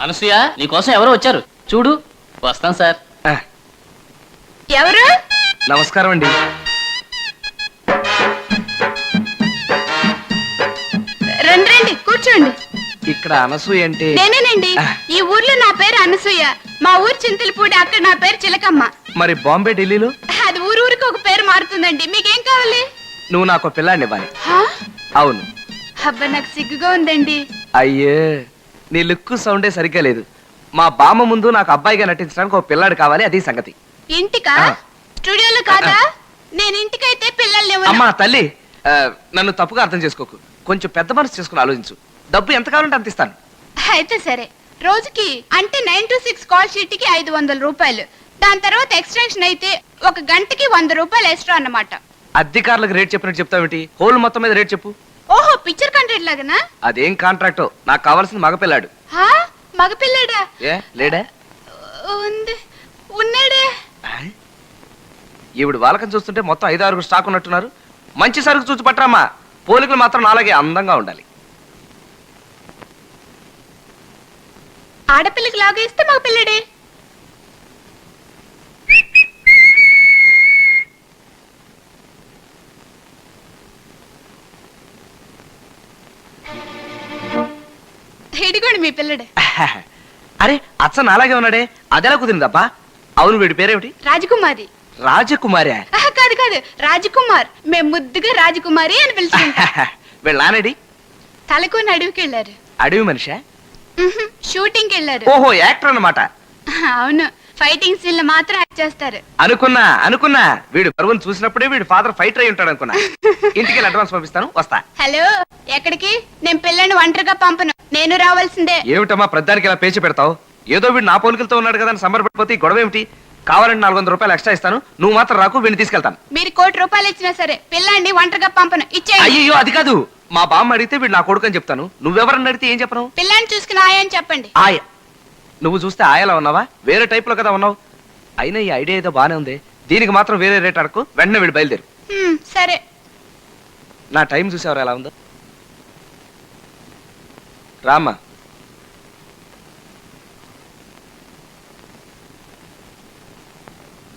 అనసూయ నీకోసం ఎవరో వచ్చారు. చూడు వస్తాం సార్. ఎవరు? నమస్కారం అండి. రండి రండి కూర్చోండి. ఇక్కడ అనసూయ అంటే నేనేనండి. ఈ ఊర్లో నా పేరు అనసూయ. మా ఊరు చింతలపూడి అక్కడ నా పేరు చిలకమ్మ. మరి బాంబే ఢిల్లీలో? అది ఊరు ఊరికి ఒక పేరు మారుతుందండి. మీకేం కావాలి? నువ్వు నాకు ఒక పిల్లాడిని ఇవ్వాలి? అవును. అబ్బా నాకు సిగ్గుగా ఉందండి. అయ్యే. నీ లుక్ సౌండే సరిగ్గా లేదు. మా బామ్మ ముందు నాకు అబ్బాయిగా నటించడానికి ఒక పిల్లాడు కావాలి అది సంగతి. ఇంటికా? ఆ. స్టూడియోలో కాదా? నేను ఇంటికైతే పిల్లల్ని అమ్మా తల్లి ఆ, నన్ను తప్పుగా అర్థం చేసుకోకు. కొంచెం పెద్ద మనసు చేసుకుని ఆలోచించు. డబ్బు ఎంత కావాలంటే అంత ఇస్తాను. అయితే సరే. రోజుకి అంటే నైన్ టు సిక్స్ కాల్ షీట్కి ఐదు వందల రూపాయలు. దాని తర్వాత ఎక్స్టెన్షన్ అయితే ఒక గంటకి వంద రూపాయలు ఎక్స్ట్రా అన్నమాట. అధికారులకు రేట్ చెప్పినట్టు చెప్తావేంటి? హోల్ మొత్తం మీద రేట్ చెప్పు. ఓహో పిక్చర్ కంటెంట్ లాగనా? అదేం కాంట్రాక్టో నాకు కావాల్సింది మగపిల్లాడు. హా? మగపిల్లడా? ఏ లేడా? ఉంది. ఉన్నాడే. ఈవిడ వాళ్ళకం చూస్తుంటే మొత్తం ఐదు ఆరుగురు స్టాక్ ఉన్నట్టున్నారు. మంచి సరుకు చూసి పట్టరమ్మా. పోలికలు మాత్రం నాలాగే అందంగా ఉండాలి. ఆడపిల్లకి లాగా ఇస్తే మగపిల్లడే. మీ పిల్లడే. అరే అచ్చ నాలాగే ఉన్నాడే. అదెలా కుదిరిందబ్బా? అవును వీడి పేరేమిటి? రాజకుమారి. రాజకుమారి. కాదు కాదు. రాజకుమార్. మేము ముద్దుగా రాజకుమారి అని పిలుచుకుంటాం. వీళ్ళ నానేడి తలకు అడవికి వెళ్ళారు అడవి మనిషా? షూటింగ్ వెళ్ళారు ఓహో యాక్టర్ అన్నమాట. అవును. ఫైటింగ్ సీన్లు మాత్రం యాక్ట్ చేస్తారు. అనుకున్నా అనుకున్నా. వీడు పరుగును చూసినప్పుడే వీడి ఫాదర్ ఫైటర్ అయి ఉంటాడు అనుకున్నా. ఇంటికి అడ్వాన్స్ పంపిస్తాను వస్తా. హలో ఎక్కడికి? నేను పిల్లని ఒంటరిగా పంపను. నేను రావాల్సిందే. ఏమిటమ్మా ప్రద్దానికి ఇలా పేచి పెడతావు? ఏదో వీడు నా పోలికలతో ఉన్నాడు కదా అని సంబరపడిపోతే ఈ గొడవ ఏమిటి? కావాలంటే నాలుగు వందల రూపాయలు ఎక్స్ట్రా ఇస్తాను. నువ్వు మాత్రం రాకు వీడిని తీసుకెళ్తాను. మీరు కోటి రూపాయలు ఇచ్చినా సరే పిల్లాన్ని ఒంటరిగా పంపను. ఇచ్చేయండి. అయ్యో అది కాదు. మా బామ్మ అడిగితే వీడు నా కొడుకు అని చెప్తాను. నువ్వెవరని అడిగితే ఏం చెప్పను? పిల్లాన్ని చూసుకుని ఆయని చెప్పండి. ఆయ నువ్వు చూస్తే ఆయలా ఉన్నావా? వేరే టైప్లో కదా ఉన్నావు. అయినా ఈ ఐడియా ఏదో బానే ఉంది. దీనికి మాత్రం వేరే రేట్ అడకు. వెంటనే వీడు బయలుదేరు. సరే. నా టైం చూసేవారు ఎలా ఉందో? రామ్మా.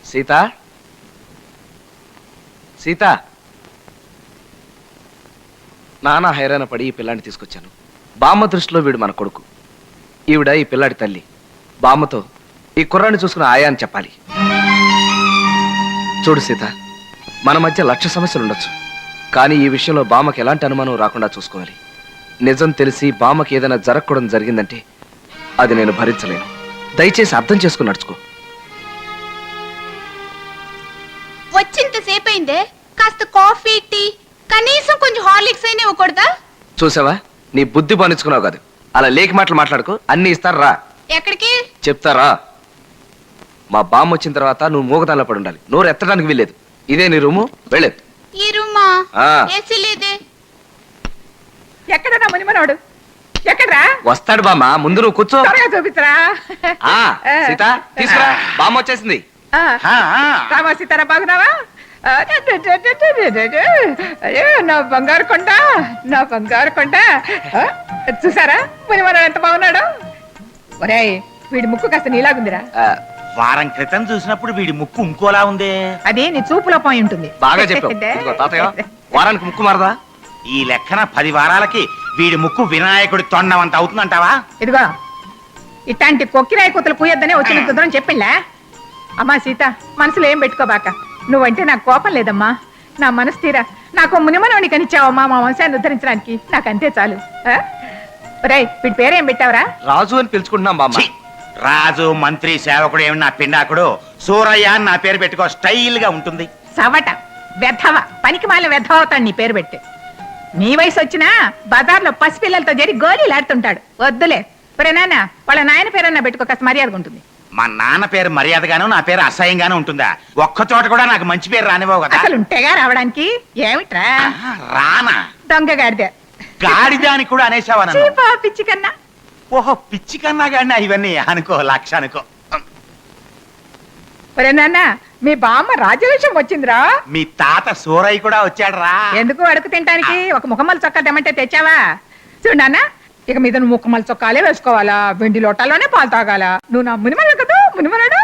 సీత? సీత? నాన్న హైరాణ పడి ఈ పిల్లాన్ని తీసుకొచ్చాను. బామ్మ దృష్టిలో వీడు మన కొడుకు. ఈవిడ ఈ పిల్లాడి తల్లి. బామ్మతో ఈ కుర్రాన్ని చూసుకుని ఆయా అని చెప్పాలి. చూడు సీత మన మధ్య లక్ష సమస్యలు ఉండొచ్చు. కానీ ఈ విషయంలో బామ్మకి ఎలాంటి అనుమానం రాకుండా చూసుకోవాలి. నిజం తెలిసి బామ్మకి ఏదైనా జరగకూడదు జరిగిందంటే అది నేను భరించలేను. దయచేసి అర్థం చేసుకుని నడుచుకో. వచ్చింత సేపు అయిందే కాస్త కాఫీ టీ కనీసం కొంచెం హార్లిక్స్ అయినా ఇవ్వకూడదా? చూసావా? నీ బుద్ధి బానించుకున్నావు కాదు. అలా లేకి మాటలు మాట్లాడుకో అన్ని ఇస్తారు రా. ఎక్కడికి? చెప్తారా? మా బామ్మ వచ్చిన తర్వాత నువ్వు మూగదానిలో పడి ఉండాలి. నోరు ఎత్తడానికి వీల్లేదు. ఇదే నీ రూము? వెళ్ళేది ఈ రూమా? ఆ. ఏసీ లేదే మునిమనోడు? ఎక్కడ్రా? వస్తాడు బామ్మ. ముందు నువ్వు కూర్చో. త్వరగా ఆ, సీత తీసుకురా. బామ్మ వచ్చేసింది. ఆ, రామా సీతారా బాగున్నావా? ఆ, డు, డు, డు, డు, డు, డు, డు, డు. అయ్యో నా బంగారు కొండ నా బంగారు కొండ. ఆ, చూసారా? మునిమనోడు ఎంత బాగున్నాడు? ఒరేయ్ వీడి ముక్కు కాస్త నీలాగుందిరా. ఆ, వారం క్రితం చూసినప్పుడు వీడి ముక్కు ఇంకోలా ఉందే. అది నీ చూపులో పోయి ఉంటుంది. బాగా చెప్పావు. ఇదిగో తాతయ్య వారానికి ముక్కు మారదా? ఈ లెక్కన పది వారాలకి వీడి ముక్కు వినాయకుడి తొండమంత అవుతుందంటావా? ఇదిగో ఇట్లాంటి కొక్కిరాయి కూతలు పూయొద్దనే వచ్చిన కుదరం చెప్పిండ్లా అమ్మా సీత మనసులో ఏం పెట్టుకోబాక. నువ్వంటే నాకు కోపం లేదమ్మా. నా మనసు తీరా నాకు మునిమనవని కనిచ్చావమ్మా మా వంశాన్ని ఉద్ధరించడానికి. నాకు అంతే చాలు. ఆ? ఒరేయ్ వీడి పేరేం పెట్టావురా? రాజు అని పిలుచుకుంటున్నాం బామ్మ. ఛీ! రాజు మంత్రి సేవకుడు ఏమి నా పిండాకుడు? సూరయ్య అని నా పేరు పెట్టుకో స్టైల్గా ఉంటుంది. సవట వెధవ పనికి మాల వెధవ అవుతాడు నీ పేరు పెట్టి. నీ వయసు వచ్చినా బజార్లో పసిపిల్లలతో జరి గోళీలాడుతుంటాడు వద్దులే. ఒరే నాన్న వాళ్ళ నాయన పేరన్నా పెట్టుకో కాస్త మర్యాదగా ఉంటుంది. మా నాన్న పేరు మర్యాదగాను నా పేరు అసహ్యంగాను ఉంటుందా? ఒక్క చోట కూడా నాకు మంచి పేరు రానివ్వవు కదా? అసలు ఉంటేగా రావడానికి? ఏమిట్రా? రానా? దొంగ గాడిదే గాడిదానికి కూడా అనేసావా నన్ను? చీపా పిచ్చి కన్నా. ఓహో పిచ్చి కన్నా గాడినా ఇవన్నీ? అనుకో లక్ష అనుకో ఒరే నాన్న మీ బామ్మ రాజవేషం వచ్చిందిరా. మీ తాత సూరయ్య కూడా వచ్చాడు రా ఎందుకు అడుగు తినడానికి ఒక ముఖమ్మల చొక్కా తెమ్మంటే తెచ్చావా? చూడు నాన్న ఇక మీద నువ్వు ముక్కమల చొక్కాలే వేసుకోవాలా? వెండి లోటాలోనే పాలు తాగాల? నువ్వు నా మునిమడు కదా మునిమనడు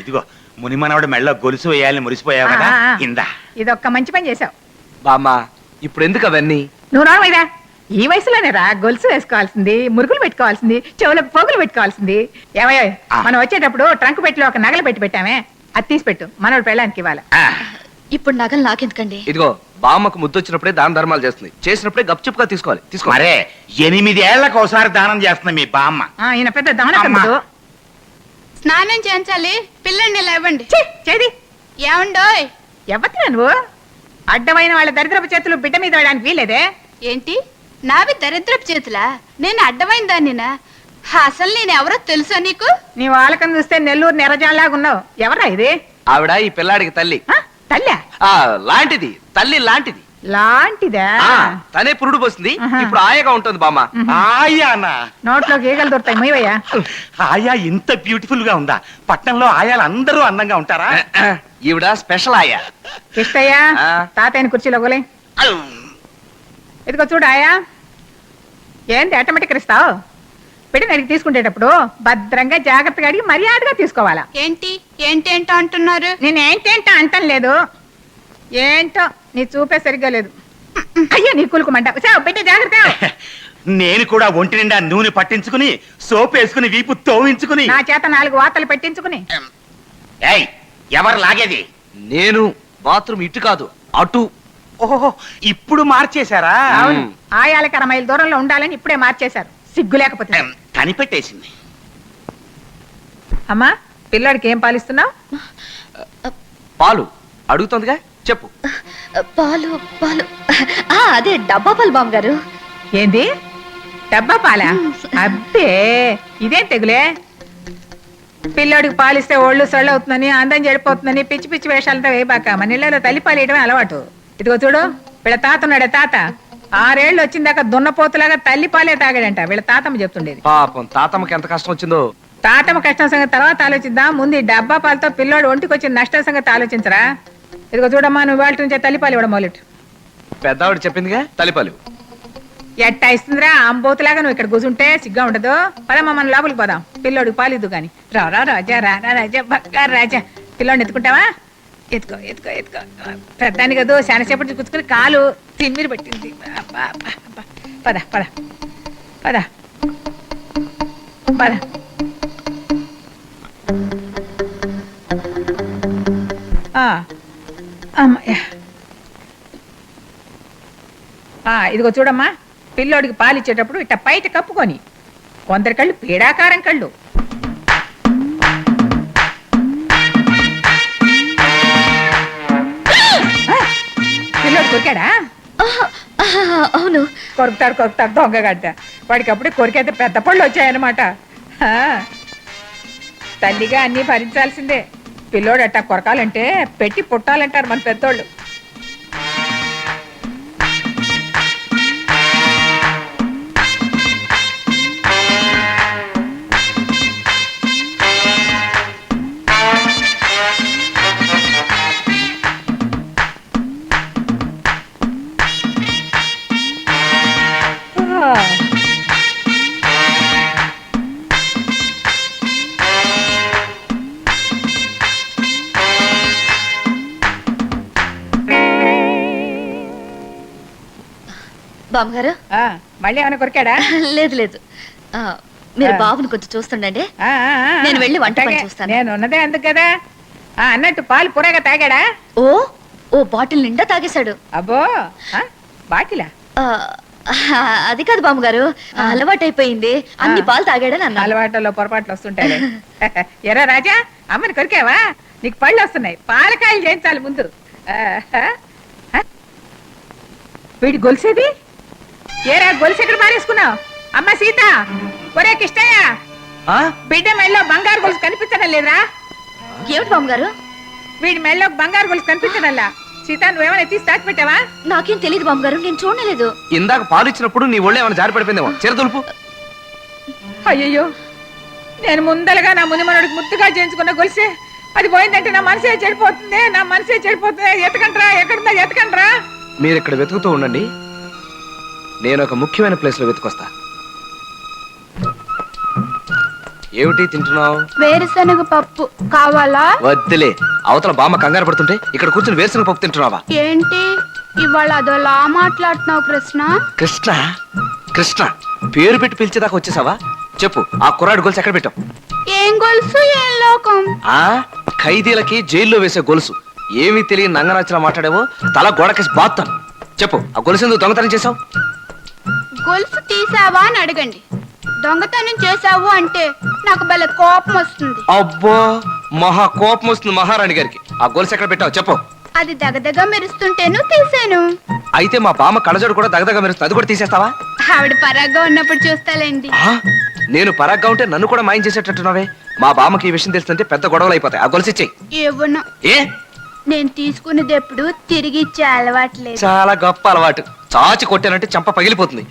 ఇదిగో మునిమనవడు మెళ్ళో గొలుసు వేయాలని మురిసిపోయావు కదా ఆ, ఆ. ఇందా. ఇదొక్క మంచి పని చేసావు బామ్మ ఇప్పుడు ఎందుకు అవన్నీ నువ్వు రావైదా ఈ వయసులోనే రా గొలుసు వేసుకోవాల్సింది మురుగులు పెట్టుకోవాల్సింది చెవులకు పోగులు పెట్టుకోవాల్సింది. ఏమయ్యో. మనం వచ్చేటప్పుడు ట్రంక్ పెట్టిలో ఒక నగలు పెట్టి పెట్టామే. అది తీసి పెట్టు మనోడు పెళ్ళానికి ఇవ్వాలి. ఇప్పుడు నగలు నాకెందుకండి? ఇదిగో బామ్మకు ముద్దొచ్చినప్పుడే దాన ధర్మాలు చేస్తుంది. చేసినప్పుడే గప్చుప్గా తీసుకోవాలి. తీసుకో. మరే ఎనిమిదేళ్ళకు ఒకసారి దానం చేస్తుంది మీ బామ్మ. ఆ, ఈయన పెద్ద దాన. స్నానం చేయించాలి పిల్లల్ని లేవండి. చేది ఏమండోయ్? ఎవరినా నువ్వు? అడ్డమైన వాళ్ళ దరిద్రపు చేతులు బిడ్డ మీద వేయడానికి వీలేదే ఏంటి? నావి దరిద్రపు చేతులా? నేను అడ్డమైన దాన్నినా? అసలు నేను ఎవరో తెలుసా నీకు? నీ వాళ్ళకం చూస్తే నెల్లూరు నెరజాలాగా ఉన్నావు. ఎవరా ఇది? ఆవిడ ఈ పిల్లాడికి తల్లి. ఆ, తల్లా? ఆ లాంటిది. తల్లి లాంటిది. లాంటిదా? తనే పురుడు పోసింది. ఇప్పుడు ఆయగా ఉంటుంది బామ్మ. ఆయానా నోట్లో గీగలు దొరుకుతాయి మొయ్యవయ్యా. ఆయా ఇంత బ్యూటిఫుల్గా ఉందా? పట్టణంలో ఆయాలు అందరూ అందంగా ఉంటారా? ఈవిడ స్పెషల్ ఆయా. ఇష్టయ్యా. తాతయ్యని కుర్చీలో గోలే. ఇదిగో చూడు ఆయా. ఏంది ఆటోమేటిక్ ఇస్తావు బిడ్డని అడిగి తీసుకునేటప్పుడు భద్రంగా జాగ్రత్తగా అడిగి మర్యాదగా తీసుకోవాలా. ఏంటి? ఏంటేంటో అంటున్నారు? నేను ఏంటేంటో అంటం లేదు. ఏంటో? నీ చూపే సరిగ్గా లేదు. అయ్యో నీ కులుకుమంట బిడ్డ జాగ్రత్త. నేను కూడా ఒంటి నిండా నూనె పట్టించుకుని సోప్ వేసుకుని వీపు తోవించుకుని. నా చేత నాలుగు వార్తలు పెట్టించుకుని. ఏయ్ ఎవరు లాగేది? నేను బాత్రూమ్ ఇటు కాదు అటు. ఓహో ఇప్పుడు మార్చేశారా? అవును. ఆయాలకి అర మైలు దూరంలో ఉండాలని ఇప్పుడే మార్చేశారు. సిగ్గు లేకపోతే. కనిపెట్టేసింది. అమ్మా పిల్లాడికి ఏం పాలిస్తున్నావు? పాలు అడుగుతుందిగా? చెప్పు. పాలు పాలు. ఆ, అదే డబ్బా పాలు బామ్మగారు. ఏంది? డబ్బా పాలా? అబ్బే ఇదేం తెగులే? పిల్లోడికి పాలిస్తే ఒళ్ళు సొళ్ళు అవుతుందని అందం చెడిపోతుందని పిచ్చి పిచ్చి వేషాలతో వేయబాక మన ఇళ్ళలో తల్లి పాలు వేయడమే అలవాటు. ఇదిగో చూడు వీళ్ళ తాత ఉన్నాడే తాత. ఆరేళ్ళు వచ్చిందాక దున్నపోతులాగా తల్లి పాలే తాగాడంట. వీళ్ళ తాతమ్మ చెప్తుండేది. పాపం తాతమ్మకి ఎంత కష్టం వచ్చిందో. తాతమ్మ కష్టం సంగతి తర్వాత ఆలోచిద్దాం. ముందు ఈ డబ్బా పాలతో పిల్లోడు ఒంటికి వచ్చిన నష్టం సంగతి ఆలోచించరా? ఇదిగో చూడమ్మా నువ్వు వాళ్ళ నుంచే తల్లిపాలు ఇవ్వడం మొదలెట్టు. పెద్దవాడు చెప్పిందిగా? తలిపాలు ఎట్టా ఇస్తుందిరా? అంబోతులాగా నువ్వు ఇక్కడ కూర్చుంటే సిగ్గా ఉండదు. పదమ్మా మన లోపలికి పోదాం. పిల్లోడికి పాలిద్దు గాని. రా రా రాజా రా రా రాజా బంగారు రాజా. పిల్లోడిని ఎత్తుకుంటావా? ఎత్తుకో ఎత్తుకో ఎత్తుకో. పెద్దాన్ని కదా శానసేపటి కూర్చుకుని కాలు తిమ్మిరి పట్టింది. అబ్బా, అబ్బా, అబ్బా. పద పద. పద. పద. ఆ, ఇదిగో చూడమ్మా పిల్లోడికి పాలు ఇచ్చేటప్పుడు ఇట్ట పైట కప్పుకొని కొందరి కళ్ళు పీడాకారం కళ్ళు. పిల్లోడు కొరికాడా? అవును. కొరుకుతాడు కొరుకుతాడు దొంగగడ్డ వాడికి అప్పుడే కొరికైతే పెద్ద పళ్ళు వచ్చాయన్నమాట. తల్లిగా అన్నీ భరించాల్సిందే. పిల్లోడు కొరకాలంటే పెట్టి పుట్టాలంటారు మన పెద్దోళ్ళు. బామ్మగారు? ఆ, మళ్ళీ ఏమైనా కొరికాడా? లేదు లేదు. ఆ, మీరు ఆ. బాబుని కొంచెం చూస్తుండండి. ఆ, ఆ, ఆ. నేను వెళ్ళి వంట పని అట్లాగే. చూస్తాను. నేను ఉన్నదే అందుకు కదా. ఆ, అన్నట్టు పాలు పురగా తాగాడా? ఓ ఓ బాటిల్ నిండా తాగేశాడు. అబ్బో ఆ, బాటిలా? ఆ, అది కాదు బామ్మగారు. అలవాటైపోయింది. అన్ని ఆ. పాలు తాగాడని అన్నా అలవాట్లలో పొరపాట్లు వస్తుంటాయి ఎరా రాజా అమ్మని కొరికావా? నీకు పళ్ళు వస్తున్నాయి. పాలకాయలు చేయించాలి ముందు. ఆహా. ఆ? వీడి గొలుసేది? ఏరా గొలుసు ఎక్కడ మారేసుకున్నావు అమ్మ సీత ఒరే కిష్టయ్య ఆ? బిడ్డ మెళ్ళో బంగారు గొలుసు కనిపించడం లేదురా. ఏమిటి బామ్మగారు? వీడి మెళ్ళో బంగారు గొలుసు కనిపించడంలా సీత నువ్వేమైనా తీసి తాకి పెట్టావా? నాకేం తెలియదు బామ్మగారు నేను చూడలేదు. ఇందాక పాలు ఇచ్చినప్పుడు నీ ఒళ్ళు ఏమైనా జారి పడిపోయిందేమో. చీర తులుపు. అయ్యయ్యో నేను ముందలగా నా మునిమనుడికి ముద్దుగా చేయించుకున్న గొలిసే. అది పోయిందంటే నా మనసే చెడిపోతుంది నా మనసే చెడిపోతుంది. ఎతకండ్రా ఎక్కడుందా ఎతకండ్రా? మీరు ఇక్కడ వెతుకుతూ ఉండండి. నేను ఒక ముఖ్యమైన ప్లేస్లో వెతుకొస్తా. ఏమిటి తింటున్నావు? వేరుశనగ పప్పు కావాలా? వద్దులే. అవతల బామ్మ కంగారు పడుతుంటే ఇక్కడ కూర్చుని వేరుశనగ పప్పు తింటున్నావా? ఏంటి? ఇవాళ అదోలా మాట్లాడుతున్నావు కృష్ణ? కృష్ణ? కృష్ణ పేరు పెట్టి పిలిచేదాకా వచ్చేసావా? చెప్పు ఆ కుర్రాడు గొలుసు ఎక్కడ పెట్టావు? ఏం గొలుసు? ఏం లోకం? ఆ? ఖైదీలకి జైల్లో వేసే గొలుసు. ఏమీ తెలియని నంగనాచిన మాట్లాడావో? తల గోడకేసి బాత్తాను. చెప్పు ఆ గొలుసు ఎందుకు దొంగతనం చేసావు గొలుసు తీసావా అని అడగండి. దొంగతనం చేసావు అంటే నాకు భలే కోపం వస్తుంది. అబ్బో మహా కోపం వస్తుంది మహారాణి గారికి. ఆ గొలుసు ఎక్కడ పెట్టావు చెప్పు. అది దగదగ మెరుస్తుంటేను తీసాను. అయితే మా బామ్మ కళ్ళజోడు కూడా దగదగ మెరుస్తుంది. అది కూడా తీసేస్తావా? ఆవిడ పరాగ్గా ఉన్నప్పుడు చూస్తాలేండి. ఆ? నేను పరాగ్గా ఉంటే నన్ను కూడా మాయం చేసేటట్టున్నావే. మా బామ్మకి ఈ విషయం తెలుస్తుంటే పెద్ద గొడవలు అయిపోతాయి. ఆ గొలుసు ఇచ్చేయి. ఏవన్నా ఏ? నేను తీసుకునేది ఎప్పుడు తిరిగి ఇచ్చే అలవాట్లేదు చాలా గొప్ప అలవాటు. చాచి కొట్టానంటే చంప పగిలిపోతుంది.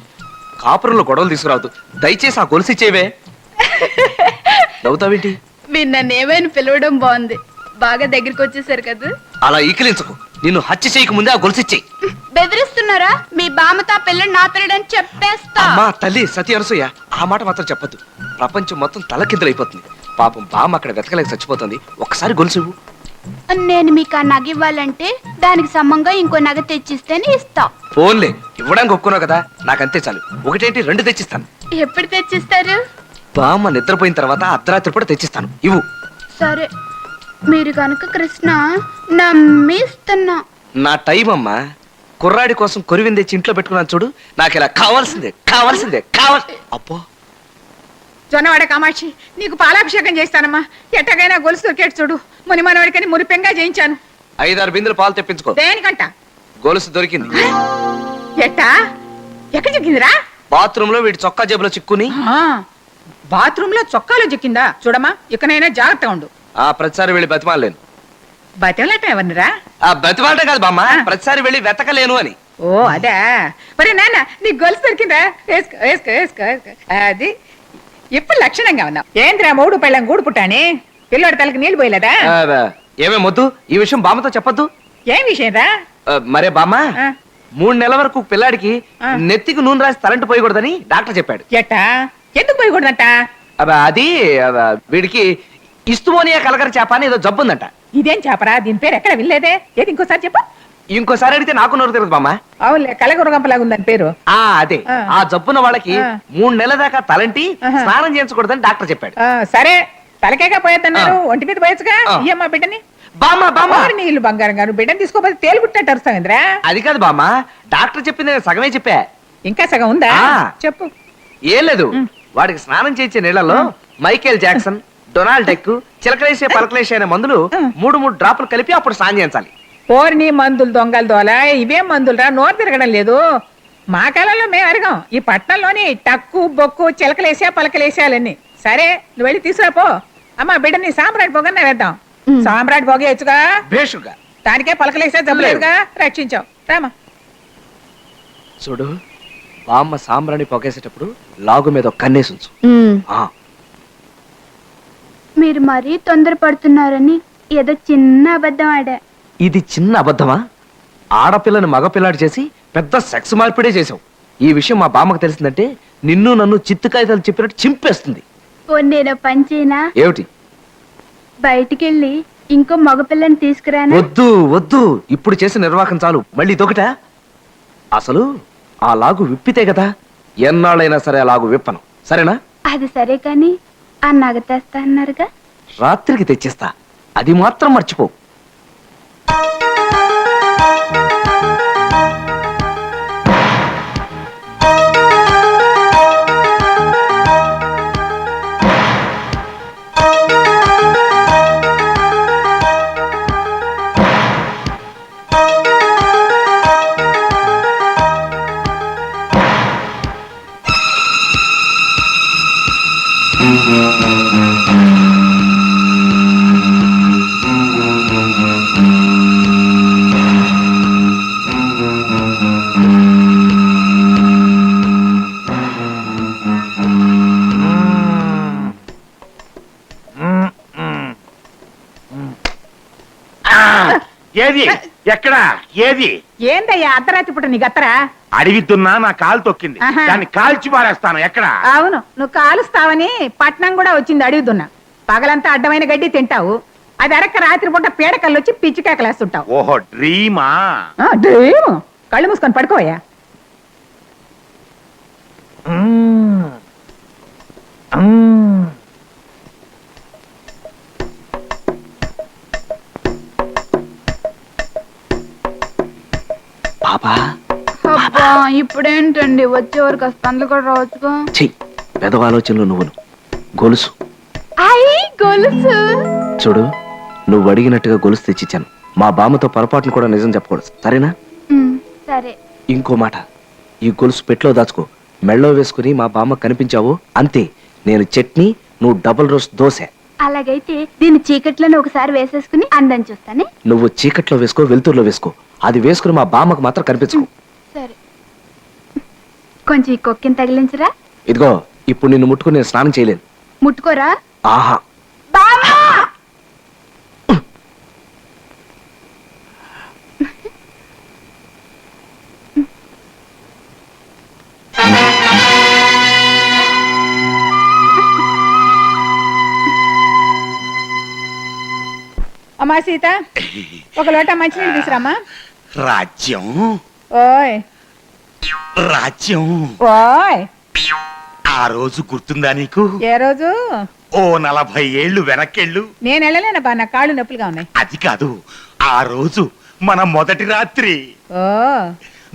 కాపురంలో గొడవలు తీసుకురావద్దు. దయచేసి ఆ గొలుసు ఇచ్చేవే. నవ్వుతావేంటి? మీరు నన్ను ఏమైనా పిలవడం బాగుంది. బాగా దగ్గరికి వచ్చేసారు కదా. అలా ఈకిలించకు. నిన్ను హత్య చేయక ముందే ఆ గొలుసు ఇచ్చేయి. బెదిరిస్తున్నారా? మీ బామ్మతో ఆ పిల్లని నా పిల్లడని చెప్పేస్తా. అమ్మా తల్లి సతీ అనసూయ ఆ మాట మాత్రం చెప్పొద్దు. ప్రపంచం మొత్తం తలకిందులైపోతుంది. పాపం బామ్మ అక్కడ వెతకలేక చచ్చిపోతుంది. ఒక్కసారి గొలుసు ఇవ్వు. నేను మీకు ఆ నగ ఇవ్వాలంటే దానికి సమంగా ఇంకో నగ తెచ్చిస్తేనే ఇస్తా. ఫోన్లే ఇవ్వడానికి ఒప్పుకున్నావు కదా నాకంతే చాలు. ఒకటేంటి రెండు తెచ్చిస్తాను. ఎప్పుడు తెచ్చిస్తారు? బామ్మ నిద్రపోయిన తర్వాత అర్ధరాత్రి పూట తెచ్చిస్తాను. ఇవ్వు. సరే మీరు కనుక కృష్ణ నమ్మి ఇస్తున్నా నా టైం అమ్మా. కుర్రాడి కోసం కొరివింది తెచ్చి ఇంట్లో పెట్టుకున్నాను చూడు నాకు ఇలా కావాల్సిందే కావాల్సిందే కావాలి. అబ్బో. జొన్నవాడ కామాక్షి నీకు పాలాభిషేకం చేస్తానమ్మా. ఎట్టగైనా గొలుసు దొరికేట్టు చూడు. ముని మనవడికని మురిపెంగా చేయించాను ఐదారు బిందులు పాలు తెప్పించుకో. దేనికంట? గొలుసు దొరికింది. ఎట్టా? ఎక్కడ చిక్కిందిరా? బాత్రూమ్లో వీడి చొక్కా జేబులో చిక్కుని. బాత్రూమ్లో చొక్కాలో చిక్కిందా? చూడమ్మా ఇకనైనా జాగ్రత్తగా ఉండు. ఆ ప్రతిసారి వెళ్ళి బతిమాలేను బతిమలట ఎవరినిరా? ఆ బతిమాలటే కాదు బామ్మ ప్రతిసారి వెళ్ళి వెతకలేను అని. ఓ అదా. మరి నాన్న నీ గొలుసు దొరికిందా? వేసుకో వేసుకో వేసుకో. అది ఇప్పుడు లక్షణంగా ఉన్నావు. ఏంద్రా మూడు పెళ్ళం గూడు పుట్టాని? పిల్లోడి తలకి నీళ్ళు పోయలేదా. ఏమే మొద్దు? ఈ విషయం బామ్మతో చెప్పొద్దు? ఏం విషయం రా ఆ, మరే బామ్మ. మూడు నెలల వరకు పిల్లాడికి. నెత్తికి నూనె రాసి తలంటి పోయకూడదని డాక్టర్ చెప్పాడు. ఎట్టా? ఎందుకు పోయకూడదంట? అది వీడికి ఇస్తుమోనియా కలకర చేప అని ఏదో జబ్బు ఉందంట. ఇదేం చేపరా? దీని పేరు ఎక్కడ వినలేదే? ఏది ఇంకోసారి చెప్పు. ఇంకోసారి అడిగితే నాకు నోరు తిరగదు బామ్మ. అవునులే కలగురగంపలాగా ఉందని పేరు. ఆ అదే. ఆ. జబ్బున్న వాళ్ళకి. మూడు నెలల దాకా తలంటి. స్నానం చేయించకూడదని డాక్టర్ చెప్పాడు. సరే. తలకేగా పోయేద్దన్నారు ఆ. ఒంటి మీద పోయొచ్చుగా. ఇయ్యమ్మా బిడ్డని? బామ్మ బామ్మ. నీళ్ళు బంగారం గారు బిడ్డని తీసుకోపోతే తేలిపుట్టినట్టు అరుస్తావింద్రా అది కాదు బామ్మ. డాక్టర్ చెప్పింది సగమే చెప్పా. ఇంకా సగం ఉందా. చెప్పు. ఏం లేదు. వాడికి స్నానం చేయించే నీళ్ళలో మైకేల్ జాక్సన్ డొనాల్డ్ డెక్ చిలకలేసే పలకలేసే అనే మందులు మూడు మూడు డ్రాపులు కలిపి అప్పుడు స్నానం చేయించాలి. పోరిని మందులు దొంగలు దోల ఇవేం మందులురా నోరు తిరగడం లేదు. మా కాలంలో మేము అరగం. ఈ పట్నంలోని టక్కు బొక్కు చిలకలేసా పలకలేసాలన్నీ సరే నువ్వు వెళ్ళి తీసుకురాపో అమ్మా బిడ్డని సామ్రాట్ పొగ వేద్దాం. సామ్రాట్ పొగ వేయచ్చుగా? భేషుగా దానికే పలకలేసా జబ్బులేదుగా రక్షించావు. రామా. చూడు బామ్మ సాంబ్రాణి పొగేసేటప్పుడు లాగు మీద ఒక కన్నేసి ఉంచు. ఆ, మీరు మరీ తొందరపడుతున్నారని ఏదో చిన్న అబద్ధం ఆడా. ఇది చిన్న అబద్ధమా? ఆడపిల్లని మగపిల్లాడు చేసి పెద్ద సెక్స్ మార్పిడే చేసావు ఈ విషయం మా బామ్మకు తెలిసిందంటే నిన్ను నన్ను చిత్తు కాగితాలు చెప్పినట్టు చింపేస్తుంది. నేను పని చేయనా? ఏమిటి? బయటికెళ్ళి ఇంకో మగపిల్లని తీసుకురానా? వద్దు వద్దు. ఇప్పుడు చేసిన నిర్వాహకం చాలు. మళ్ళీ దొకట అసలు ఆ లాగు విప్పితే కదా ఎన్నాళ్ళైనా సరే ఆ లాగు విప్పను. సరేనా? అది సరే కానీ ఆ నగ తెస్తా అన్నారుగా. రాత్రికి తెచ్చిస్తా. అది మాత్రం మర్చిపో. ఏది? ఎక్కడ? ఏది? ఏందయ్యా? అర్ధరాత్రి పుట్ట నీ గత్తరా అడిగితున్నా నా కాలు తొక్కింది. ఆహా. దాన్ని కాల్చి పారేస్తాను. ఎక్కడ? అవును. నువ్వు కాలుస్తావని పట్నం కూడా వచ్చింది అడుగుతున్నా పగలంతా అడ్డమైన గడ్డి తింటావు. అది అరక్క రాత్రి పూట పీడకల్లు వచ్చి పిచ్చి కేకలేస్తుంటావు ఓహో డ్రీమా? ఆ, డ్రీము. కళ్ళు మూసుకొని పడుకోవయ్యా. ఇప్పుడేంటండి? వచ్చే వరకు స్పందలు కూడా రావచ్చుగా? చెయ్యి పెదవ ఆలోచనలు నువ్వును. గొలుసు. అయ్యి గొలుసు. చూడు నువ్వు అడిగినట్టుగా గొలుసు తెచ్చిచ్చాను. మా బామ్మతో పొరపాటును కూడా నిజం చెప్పకూడదు. సరేనా? సరే. ఇంకో మాట. ఈ గొలుసు పెట్లో దాచుకో. మెళ్ళో వేసుకుని మా బామ్మ కనిపించావు? అంతే. నేను చట్నీ నువ్వు డబుల్ రోస్ దోశ. అలాగైతే దీన్ని చీకట్లోనే ఒకసారి వేసేసుకుని అందం చూస్తానే? నువ్వు చీకట్లో వేసుకో వెలుతురులో వేసుకో. అది వేసుకుని మా బామ్మకు మాత్రం కనిపించుకో. కొంచెం ఈ కొక్కిని తగిలించరా? ఇదిగో ఇప్పుడు నిన్ను ముట్టుకుని నేను స్నానం చేయలేను. ముట్టుకోరా? ఆహా. అమ్మా సీత ఒక లోట మంచినీళ్ళు తీసురామ్మా రాజ్యం. ఓయ్. రాజ్యం. ఓయ్. ఆ రోజు గుర్తుందా నీకు? ఏ రోజు? ఓ నలభై ఏళ్ళు వెనక్కెళ్ళు. నేను వెళ్ళలేనబ్బా నా కాళ్ళు నొప్పులుగా ఉన్నాయి. అది కాదు ఆ రోజు మన మొదటి రాత్రి. ఓ.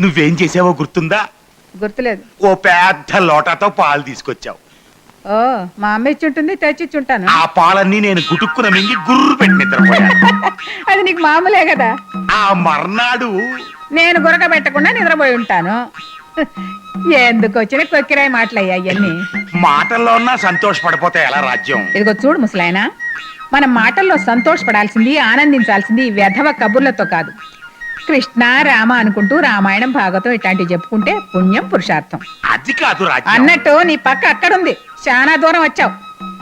నువ్వేం చేసావో గుర్తుందా? గుర్తులేదు. ఓ పెద్ద లోటాతో పాలు తీసుకొచ్చావు. ఓ మా అమ్మ ఇచ్చుంటుంది తెచ్చిచ్చుంటాను ఆ పాలన్నీ నేను గుటుక్కున మింగి గుర్రు పెట్టి నిద్రపోయాను. అది నీకు మామూలే కదా. ఆ మర్నాడు నేను గురక పెట్టకుండా నిద్రపోయి ఉంటాను. ఎందుకు వచ్చిన కొక్కిరాయి మాటలయ్యా అవన్నీ మాటల్లో ఉన్నా సంతోషపడిపోతే ఎలా రాజ్యం. ఇదిగో చూడు ముసలాయన మనం మాటల్లో సంతోషపడాల్సింది ఆనందించాల్సింది వ్యధవ కబుర్లతో కాదు. కృష్ణ రామ అనుకుంటూ రామాయణం భాగవతం ఇట్లాంటివి చెప్పుకుంటే పుణ్యం పురుషార్థం. అది కాదు రాజ్యం. అన్నట్టు నీ పక్క అక్కడుంది. చాలా దూరం వచ్చావు!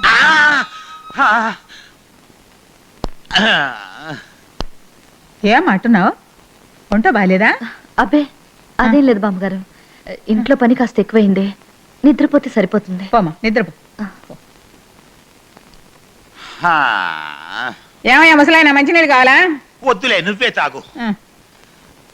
ఆ! ఆ! ఏం అంటున్నావు ఒంటో బాలేదా? అబ్బే అదేం లేదు బామ్మగారు. ఇంట్లో పని కాస్త ఎక్కువైంది. నిద్రపోతే సరిపోతుంది. పోమా నిద్రపో. ఆ! ఏమయ్యా ముసలాయన మంచినీళ్ళు కావాలా? వద్దులే నువ్వే తాగు.